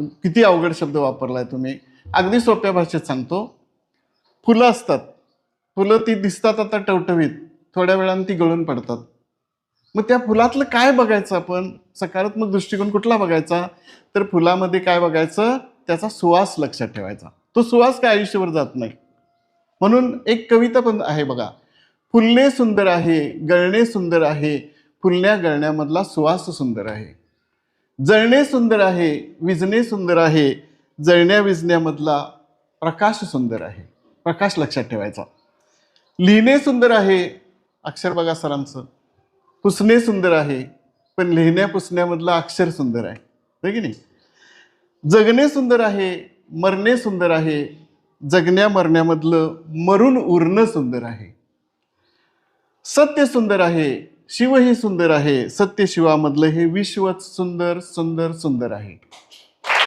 किती अवघड शब्द वापरलाय तुम्ही? अगदी सोप्या भाषेत सांगतो. फुलं असतात. फुलं ती दिसतात आता टवटवीत. थोड्या वेळानं ती गळून पडतात. मग त्या फुलातलं काय बघायचं आपण? सकारात्मक दृष्टिकोन कुठला बघायचा? तर फुलामध्ये काय बघायचं? त्याचा सुवास लक्षात ठेवायचा. तो सुवास काय आयुष्यभर जात नाही. म्हणून एक कविता पण आहे बघा. फुलणे सुंदर आहे गळणे सुंदर आहे. फुलण्या गळण्यामधला सुवास सुंदर आहे. जळणे सुंदर आहे विजणे सुंदर आहे जळण्या विजण्यामधला प्रकाश सुंदर आहे. प्रकाश लक्षात ठेवायचा. लिहिणे सुंदर आहे अक्षर बघा सरांचं. पुसणे सुंदर आहे पण लिहिण्या पुसण्यामधलं अक्षर सुंदर आहे. की नाही? जगणे सुंदर आहे मरणे सुंदर आहे जगण्या मरण्यामधलं मरून उरणं सुंदर आहे. सत्य सुंदर आहे शिव ही सुंदर आहे सत्य शिवामधलं हे विश्वच सुंदर सुंदर सुंदर आहे.